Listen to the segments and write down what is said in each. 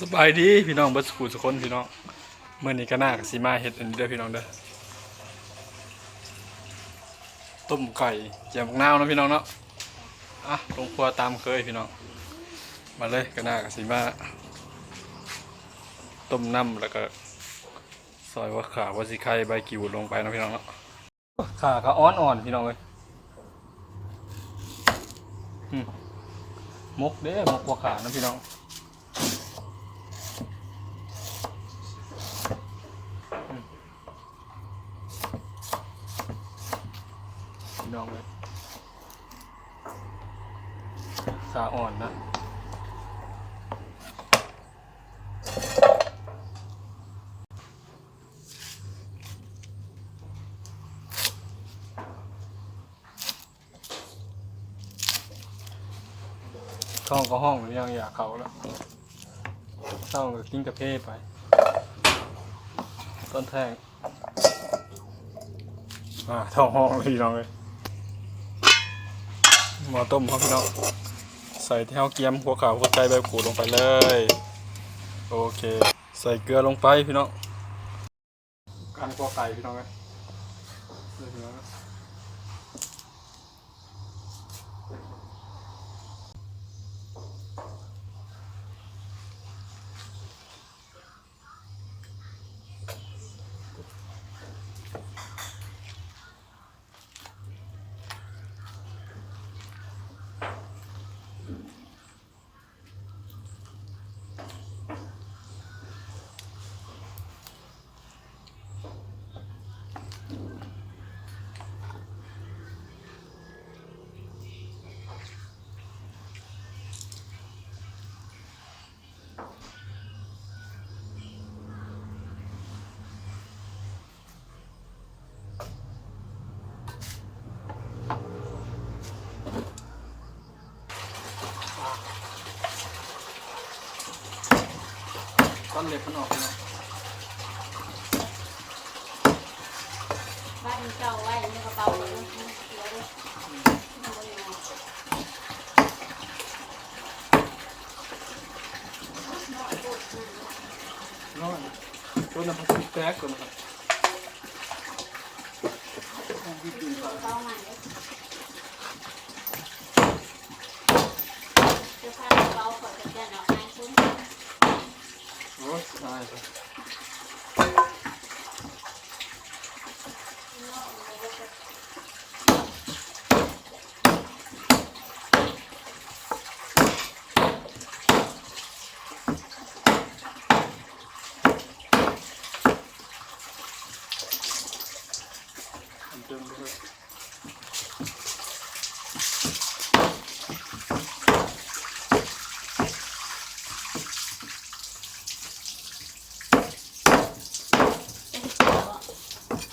สบายดีพี่น้องบิร์ดสกูสุคนพี่น้องเมื่อนี้ก็น่ากับสีมาเห็ดอันนี้เด้อพี่น้องเด้อต้มไก่แจ่วมะนาวนะพี่น้องเนาะอะลงครัวตามเคยพี่น้องมาเลยก็น่ากับสีมาต้มน้ำแล้วก็ซอยว่าขาว่าสิไข่ใบกิวลงไปนะพี่น้องเนาะขาก็อ่อนๆพี่น้องเลยมมกเด้มกหัวขาเนาะพี่น้อง พี่น้องเลยขาอ่อนนะ ท้องก็ห้องหรือยังอยากเขาแล้วเศร้าก็กินกาแฟไป ต้นแทงอ่าท้องห้องเลยพี่น้องเลยหม้อต้มครับพี่น้องใส่ที่เฮาเกียมหัวขาวหัวใจใบขูดลงไปเลย โอเค ใส่เกลือลงไปพี่น้องการคั่วไก่พี่น้องเลย เล็บมันออกพี่น้องบ้านเจ้าไว้ในกระเป๋าเลยเดี๋ยวดิน้อยต้นน้ำมันแตกก่อนนะครับต้องวิธีกระเป๋าใหม่เลยจะพากระเป๋าขอจะเดินออกมาซุ้ม โอ้ยตายไป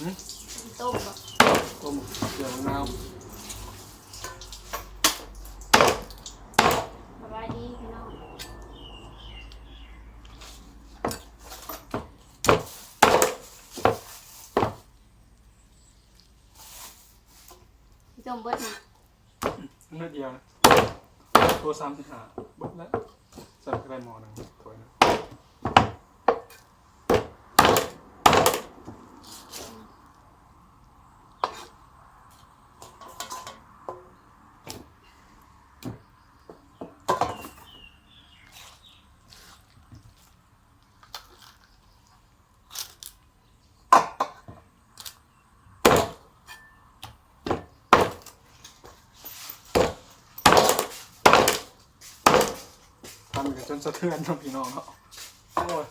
เต้มบ่ต้มเกลือมะนาวสบายดีพี่น้องต้มเบิดนะเนื้อเดียวนะตัวสามสิบห้าเบิดแล้วใส่กระไรหมอหนึ่งถ้วยนะ นจนสะเทือนน้องพี่น้องเนาะโอ้ย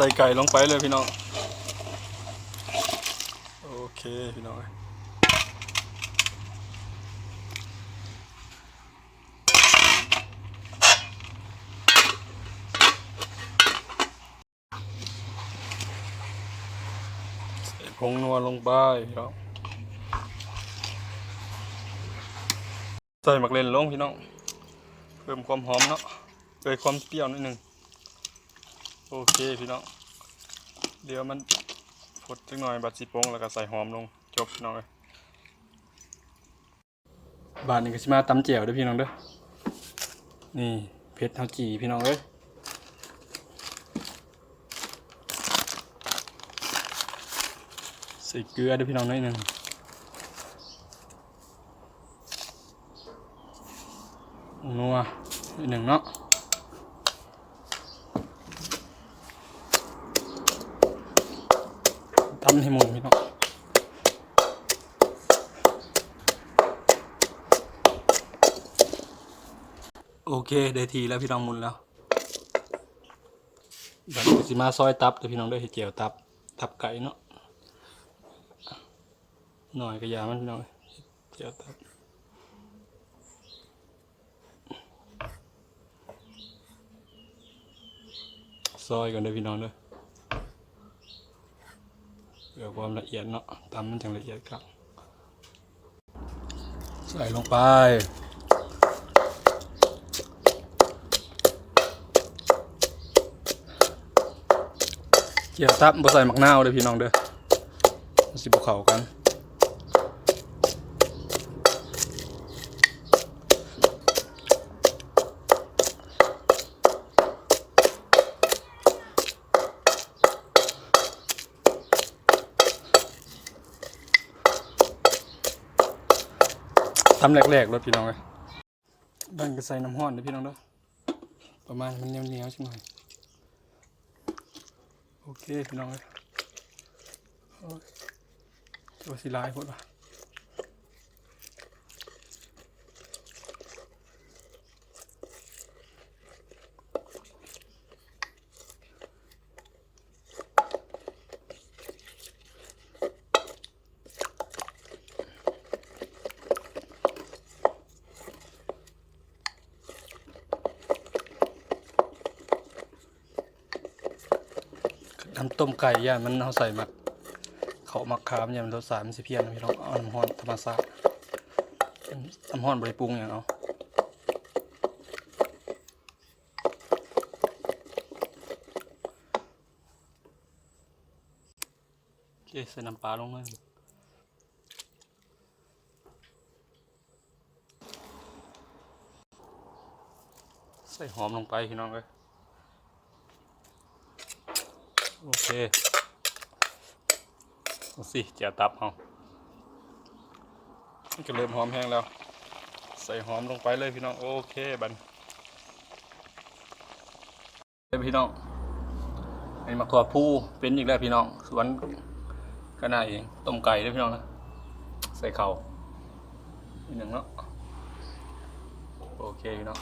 ใส่ไก่ลงไปเลยพี่น้อง โอเคพี่น้องใส่ผงนัวลงไปพี่น้องใส่หมักเลนลงพี่น้อง เพิ่มความหอมเนาะเพิ่มความเปรี้ยวนิดนึง โอเคพี่น้อง เดี๋ยวมันพดจังหน่อยบัดสิโป้งแล้วก็ใส่หอมลงจบพี่น้องเลยบาทนี้ก็สิมาตำเจียวด้อพี่น้องเด้อ นี่เพชรเฮาจีพี่น้องเอ้ยใส่เกลือด้อพี่น้องหน่อยหนึ่งนัวหนึ่งเนาะ ทำให้หมุนพี่น้องโอเคได้ทีแล้วพี่น้องมุนแล้วแบบสิมาซอยตับเดี๋ยวพี่น้องได้เห็ดเจียวตับ ตับไก่เนาะหน่อยก็อยามันพี่องเฮ็ดเจียวตับซอยก่อนเด้พี่น้องเด้อเพื่อ ความละเอียดเนาะตำมันจังละเอียดครับ ใส่ลงไปเกี่ยวทับบ่ใส่หมักนาวเลยพี่น้องเด้อสิบ่เขากัน ทำแรกๆรถพี่น้องเลยดันก็ใส่น้ำห้อนนะพี่น้องเด้อประมาณมันเหนียวๆสักหน่อยโอเคพี่น้องเลยโอ้ยตัวสีลายพดว่ะ น้ำต้มไก่ย่านมันเอาใส่หมักเขาหมักขามย่านมันรสชาติมันสิเพี้ยนพี่น้องเอาน้ำห้อนธรรมชาติน้ำห้อนบริปรุงอย่างเอาโอเคใส่น้ำปลาลงเลยใส่หอมลงไปพี่น้องเลย โอเคสิเจียตับเอามันก็เริ่มหอมแห้งแล้ว ใส่หอมลงไปเลยพี่น้อง โอเคบันเฮ้ยพี่น้องอันนี้มาขวผู้เป็นอีกแล้วพี่น้อง สวนก็น่าเอง ต้มไก่ด้วยพี่น้องนะ ใส่เข่าอีกหนึ่งเนาะ โอเคพี่น้อง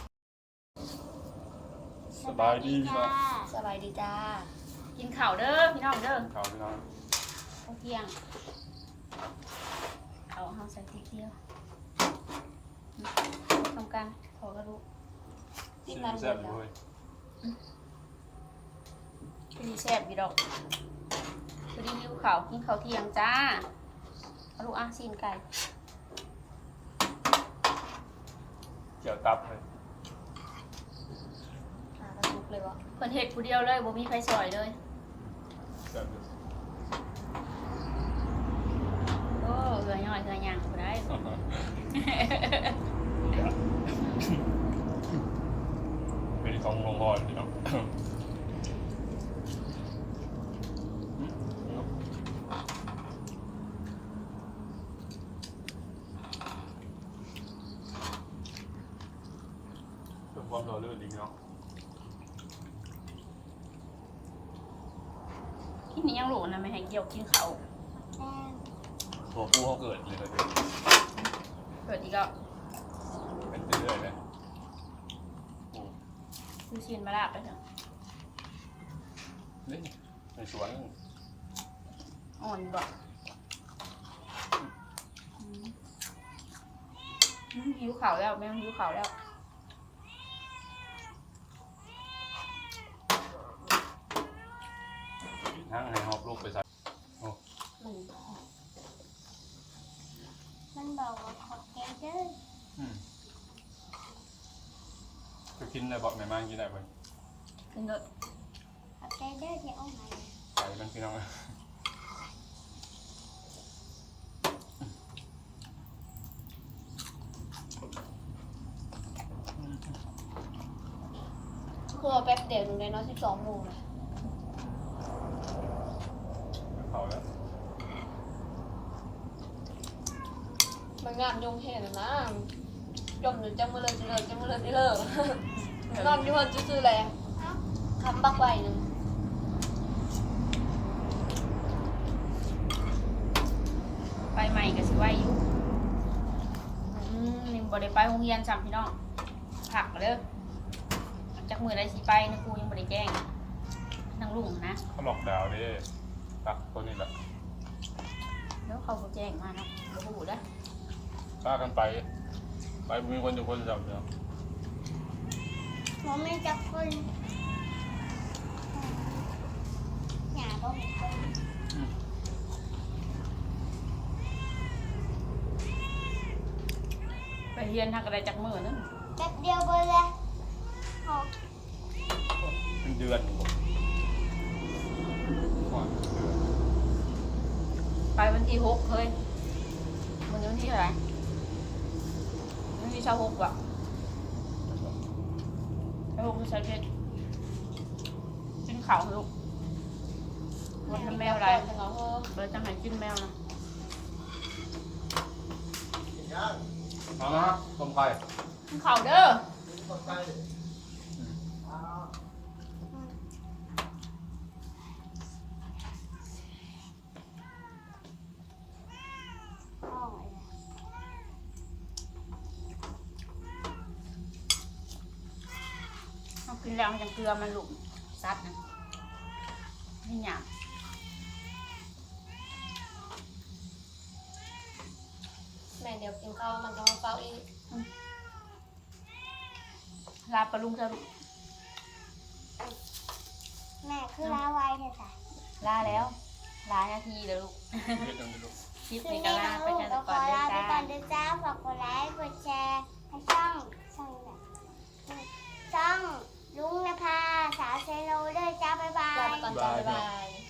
สบายดีพี่น้อง สบายดีจ้า กินข้าวเด้อพี่น้องเด้อเข่าพี่น้องข้าวเที่ยงเอาเฮาใส่พริกเดียวทำกันขอกระดูกติดมันหมแซ่บดๆแล้วเลยพอดีแซ่บอยู่ดอกพอดีหิวข้าวกินข้าวเที่ยงจ้าเอาลูกอะซีนไก่เจียวตับเลยอ่ากระดูกเลยวะเพิ่นเฮ็ดผู้เดียวเลยบ่มีไฟซอยเลย แซ่บอยู่ โอ้เหือย่อยเหือย่างบ่ได้ เป็นของโรงพยาบาลพี่น้องเพิ่มความรอเลื่อนดีเนาะ ที่นี่ยังหลูนะไม่ให้เกี่ยวกินข้าวตัวผู้เขาเกิดเลยนะเปิดอีกแล้วเป็นเรื่อยๆเลยดูซีนมาลาบไปเถอะนี่ในสวนอ่อนบ่อืมอืมหิวข่าวแล้วแม่หิวข่าวแล้ว ทั้งให้หอบลูกไปใส่อืมมันบอกว่าขอบใจเด้ออืมจะกินได้บอกแม่มากินได้บ่กินเถอะขอบใจเด้อที่เอามาใส่มันพี่น้องคือเอาแป๊บเดียวหนึงเลยเนาะสิบสองโมงเลย เขาแล้ว มัน งานยงเห็นนะจมหรือจะมือเลยจะเลยจะมือเลยจะเลิกนอนอยู่คนซื่อๆแหละคำบักใบหนึ่งไปใหม่ก็สิไหวอยู่อืมนี่บ่ได้ไปโรงเรียนซ้ำพี่น้องผักเด้อจักมือได้สิไปนะครูยังบ่ได้แจ้งนั่งลุงนะเขาหลอกดาวดิตักตัวนี้แหละแล้วเขาบ่แจ้งมาเนาะบ่ฮู้เด้อ ป้ากันไป ไปมีคนอยู่คนเดียวเดียวผมไม่จับคนหยาบ่เห็นคนไปเรียนทักอะไรจักมือนึงแป๊บเดียวเบอร์เลยเอาเป็นเดือนก่อนไปวันที่หกเฮ้ยวันนี้วันที่เท่าไหร่วันที่เช้าหกว่ะเช้าหกหรือเช้าเจ็ดกินข้าวลูกวันทำแมวอะไรจังเอาเถอะเบอร์จังไหนกินแมวนะเอาละครับต้มไข่กินข้าวเด้อ เอาไว้เลย เอา กินแล้วมันจังเกลือมันลูกซัดนะนี่หยาบแม่เดี๋ยวกินข้าวมันก็มาเฝ้าอีกลาปลาลุงเถอะลูกแม่คือลาไว้เถอะจ้ะลาแล้ว ลานาทีเดี๋ยวลูกเฮ็ดจังสิลูกคลิปคืนนี้ก็นี้ลาน้องไปลูกกันก็ขก่ออนเลยลาไปจ้าก่อนเด้อจ้าฝากกดไลค์กดแชร์ให้ช่องช่องแบบช่อง ลุงนภาสาวเซโลด้วยจ้าบ๊ายบายบ๊ายบาย